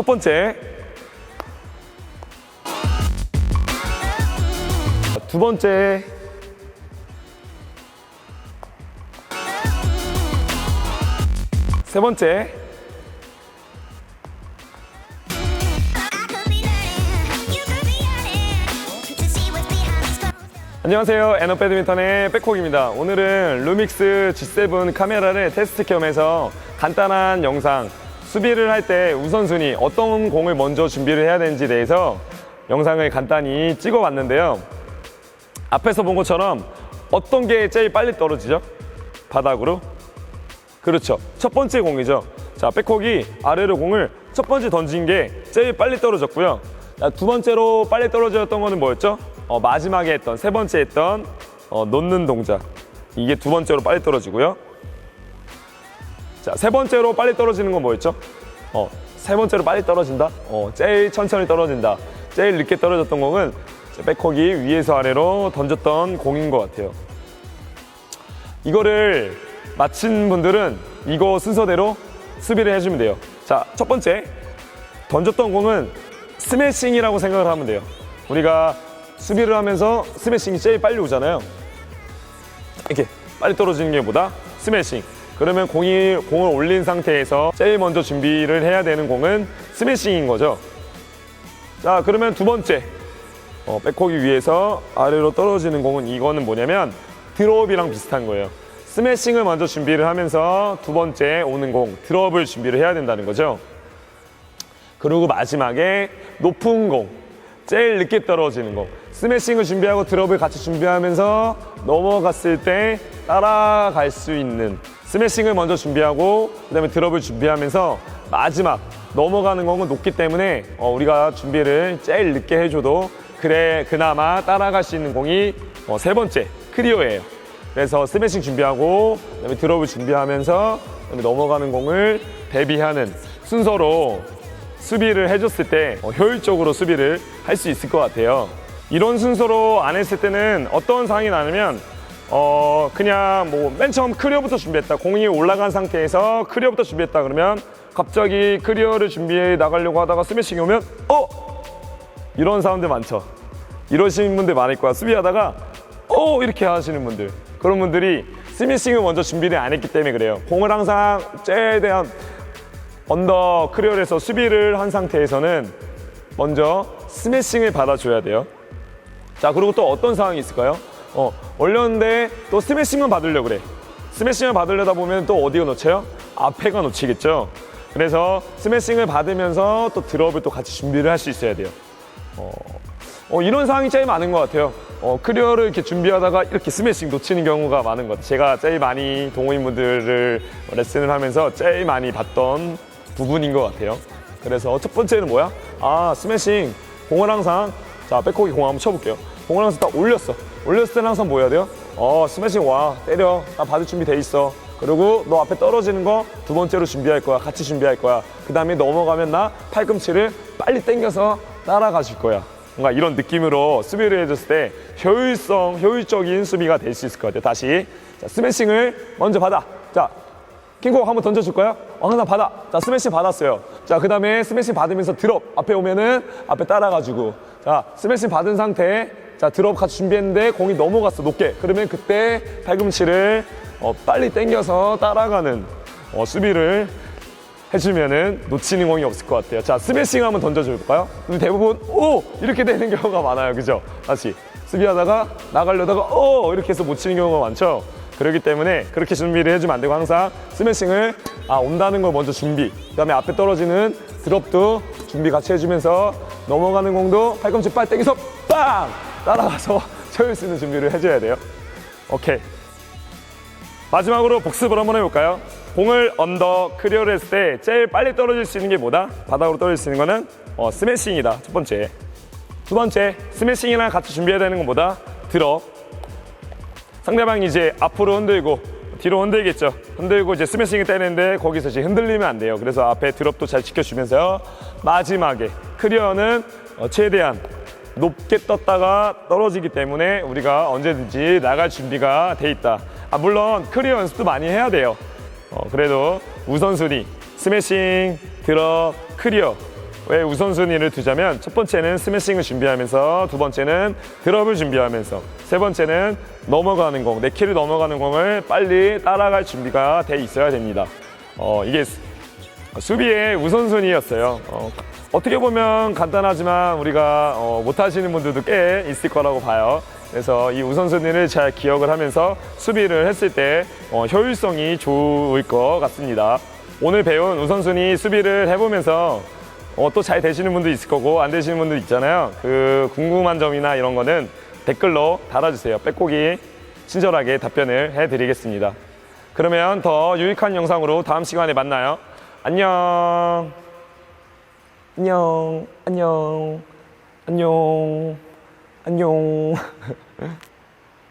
첫 번째. 두 번째. 세 번째. 안녕하세요. 에너 배드민턴의 백콕입니다. 오늘은 루믹스 G7 카메라를 테스트 겸해서 간단한 영상, 수비를 할 때 우선순위, 어떤 공을 먼저 준비를 해야 되는지 대해서 영상을 간단히 찍어 봤는데요. 앞에서 본 것처럼 어떤 게 제일 빨리 떨어지죠? 바닥으로? 그렇죠. 첫 번째 공이죠. 자, 백콕이 아래로 공을 첫 번째 던진 게 제일 빨리 떨어졌고요. 자, 두 번째로 빨리 떨어졌던 거는 뭐였죠? 어, 마지막에 했던, 세 번째 했던 어, 놓는 동작. 이게 두 번째로 빨리 떨어지고요. 자, 세 번째로 빨리 떨어지는 건 뭐였죠? 어, 세 번째로 빨리 떨어진다? 어, 제일 천천히 떨어진다. 제일 늦게 떨어졌던 공은 자, 백콕이 위에서 아래로 던졌던 공인 것 같아요. 이거를 마친 분들은 이거 순서대로 수비를 해주면 돼요. 자, 첫 번째. 던졌던 공은 스매싱이라고 생각을 하면 돼요. 우리가 수비를 하면서 스매싱이 제일 빨리 오잖아요. 이렇게 빨리 떨어지는 게 보다 스매싱. 그러면 공이 공을 올린 상태에서 제일 먼저 준비를 해야 되는 공은 스매싱인 거죠. 자, 그러면 두 번째. 어, 백호기 위에서 아래로 떨어지는 공은 이거는 뭐냐면 드롭이랑 비슷한 거예요. 스매싱을 먼저 준비를 하면서 두 번째 오는 공 드롭을 준비를 해야 된다는 거죠. 그리고 마지막에 높은 공, 제일 늦게 떨어지는 공. 스매싱을 준비하고 드롭을 같이 준비하면서 넘어갔을 때 따라갈 수 있는 스매싱을 먼저 준비하고 그다음에 드롭을 준비하면서 마지막 넘어가는 공은 높기 때문에 어, 우리가 준비를 제일 늦게 해줘도 그래 그나마 따라갈 수 있는 공이 어, 세 번째 크리어예요. 그래서 스매싱 준비하고 그다음에 드롭을 준비하면서 그다음에 넘어가는 공을 대비하는 순서로 수비를 해줬을 때 어, 효율적으로 수비를 할 수 있을 것 같아요. 이런 순서로 안 했을 때는 어떤 상황이 나냐면 어 그냥 뭐 맨 처음 크리어부터 준비했다 공이 올라간 상태에서 크리어부터 준비했다 그러면 갑자기 크리어를 준비해 나가려고 하다가 스매싱이 오면 어 이런 사람들 많죠. 이러시는 분들 많을 거야. 수비하다가 어 이렇게 하시는 분들 그런 분들이 스매싱을 먼저 준비를 안 했기 때문에 그래요. 공을 항상 최대한 언더 크리어에서 수비를 한 상태에서는 먼저 스매싱을 받아줘야 돼요. 자 그리고 또 어떤 상황이 있을까요? 어 올렸는데 또 스매싱만 받으려 그래. 스매싱을 받으려다 보면 또 어디가 놓쳐요? 앞에가 놓치겠죠. 그래서 스매싱을 받으면서 또 드롭을 또 같이 준비를 할 수 있어야 돼요. 어, 이런 상황이 제일 많은 것 같아요. 어, 크리어를 이렇게 준비하다가 이렇게 스매싱 놓치는 경우가 많은 것 같아요. 제가 제일 많이 동호인분들을 레슨을 하면서 제일 많이 봤던 부분인 것 같아요. 그래서 첫 번째는 뭐야? 아, 스매싱. 공을 항상, 자, 백호기 공 한번 쳐볼게요. 공을 항상 딱 올렸어. 올렸을 때는 항상 뭐 해야 돼요? 어, 스매싱 와. 때려. 나 받을 준비 돼 있어. 그리고 너 앞에 떨어지는 거 두 번째로 준비할 거야. 같이 준비할 거야. 그 다음에 넘어가면 나 팔꿈치를 빨리 당겨서 따라가 줄 거야. 뭔가 이런 느낌으로 수비를 해줬을 때 효율성, 효율적인 수비가 될 수 있을 것 같아요. 다시. 자, 스매싱을 먼저 받아. 자, 킹콩 한번 던져줄까요? 어, 항상 받아. 자, 스매싱 받았어요. 자, 그 다음에 스매싱 받으면서 드롭. 앞에 오면은 앞에 따라가지고. 자, 스매싱 받은 상태. 자, 드롭 같이 준비했는데 공이 넘어갔어, 높게. 그러면 그때 팔꿈치를 어, 빨리 당겨서 따라가는 어, 수비를 해주면은 놓치는 공이 없을 것 같아요. 자, 스매싱 한번 던져줄까요? 근데 대부분, 오! 이렇게 되는 경우가 많아요. 그죠? 다시. 수비하다가 나가려다가, 오! 이렇게 해서 못 치는 경우가 많죠? 그렇기 때문에 그렇게 준비를 해주면 안 되고 항상 스매싱을, 아, 온다는 걸 먼저 준비. 그 다음에 앞에 떨어지는 드롭도 준비 같이 해주면서 넘어가는 공도 팔꿈치 빨리 당겨서 빵! 따라가서 채울 수 있는 준비를 해줘야 돼요. 오케이. 마지막으로 복습을 한번 해볼까요? 공을 언더 크리어를 했을 때 제일 빨리 떨어질 수 있는 게 뭐다? 바닥으로 떨어질 수 있는 거는 어, 스매싱이다. 첫 번째. 두 번째, 스매싱이랑 같이 준비해야 되는 건 뭐다? 드롭. 상대방이 이제 앞으로 흔들고 뒤로 흔들겠죠. 흔들고 이제 스매싱을 때리는데 거기서 이제 흔들리면 안 돼요. 그래서 앞에 드롭도 잘 지켜주면서 마지막에 크리어는 어, 최대한 높게 떴다가 떨어지기 때문에 우리가 언제든지 나갈 준비가 돼 있다. 아, 물론 클리어 연습도 많이 해야 돼요. 어, 그래도 우선순위, 스매싱, 드롭, 클리어. 왜 우선순위를 두자면 첫 번째는 스매싱을 준비하면서 두 번째는 드롭을 준비하면서 세 번째는 넘어가는 공, 네 키를 넘어가는 공을 빨리 따라갈 준비가 돼 있어야 됩니다. 어, 이게 수- 수비의 우선순위였어요. 어, 어떻게 보면 간단하지만 우리가 어, 못하시는 분들도 꽤 있을 거라고 봐요. 그래서 이 우선순위를 잘 기억을 하면서 수비를 했을 때 어, 효율성이 좋을 것 같습니다. 오늘 배운 우선순위 수비를 해보면서 어, 또 잘 되시는 분도 있을 거고 안 되시는 분도 있잖아요. 그 궁금한 점이나 이런 거는 댓글로 달아주세요. 빼곡이 친절하게 답변을 해드리겠습니다. 그러면 더 유익한 영상으로 다음 시간에 만나요. 안녕. 안녕. 안녕. 안녕. 안녕.